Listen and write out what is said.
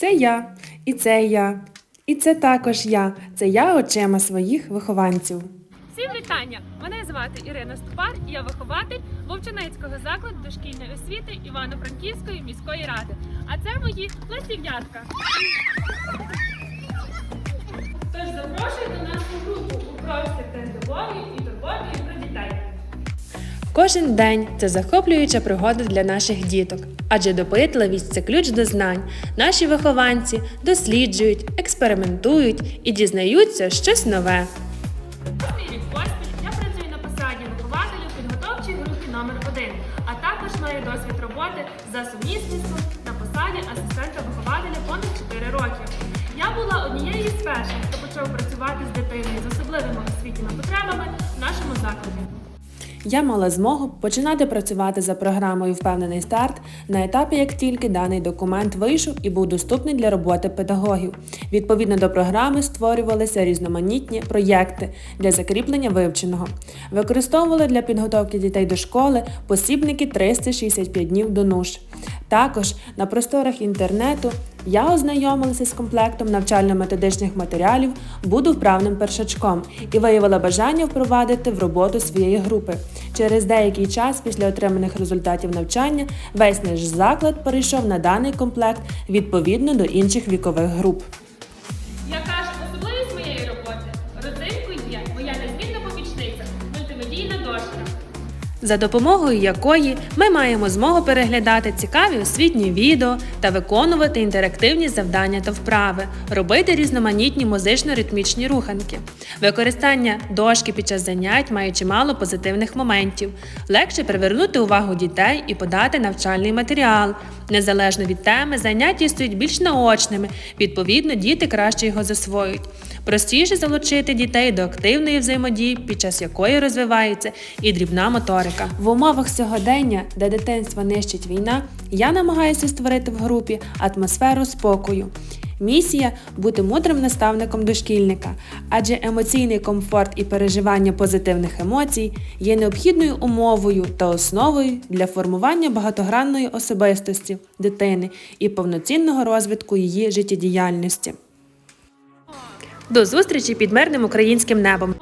Це я, і це я, і це також я. Це я очима своїх вихованців. Всім вітання! Мене звати Ірина Ступар, і я вихователь Вовчанецького закладу дошкільної освіти Івано-Франківської міської ради. А це мої ластів'ятка. Кожен день це захоплююча пригода для наших діток, адже допитливість це ключ до знань. Наші вихованці досліджують, експериментують і дізнаються щось нове. Восьмий рік поспіль я працюю на посаді вихователя в підготовчій групі номер 1 а також маю досвід роботи за сумісництвом на посаді асистента вихователя понад 4 роки. Я була однією з перших, хто почав працювати з дитиною з особливими освітніми потребами в нашому закладі. Я мала змогу починати працювати за програмою Впевнений старт на етапі, як тільки даний документ вийшов і був доступний для роботи педагогів. Відповідно до програми створювалися різноманітні проєкти для закріплення вивченого. Використовували для підготовки дітей до школи посібники 365 днів до нуж. Також на просторах інтернету я ознайомилася з комплектом навчально-методичних матеріалів Буду вправним першачком і виявила бажання впровадити в роботу своєї групи. Через деякий час після отриманих результатів навчання весь наш заклад перейшов на даний комплект відповідно до інших вікових груп. За допомогою якої ми маємо змогу переглядати цікаві освітні відео та виконувати інтерактивні завдання та вправи, робити різноманітні музично-ритмічні руханки. Використання дошки під час занять має чимало позитивних моментів. Легше привернути увагу дітей і подати навчальний матеріал. Незалежно від теми, заняття стають більш наочними, відповідно, діти краще його засвоюють. Простіше залучити дітей до активної взаємодії, під час якої розвивається і дрібна моторика. В умовах сьогодення, де дитинство нищить війна, я намагаюся створити в групі атмосферу спокою. Місія бути мудрим наставником дошкільника, адже емоційний комфорт і переживання позитивних емоцій є необхідною умовою та основою для формування багатогранної особистості дитини і повноцінного розвитку її життєдіяльності. До зустрічі під мирним українським небом.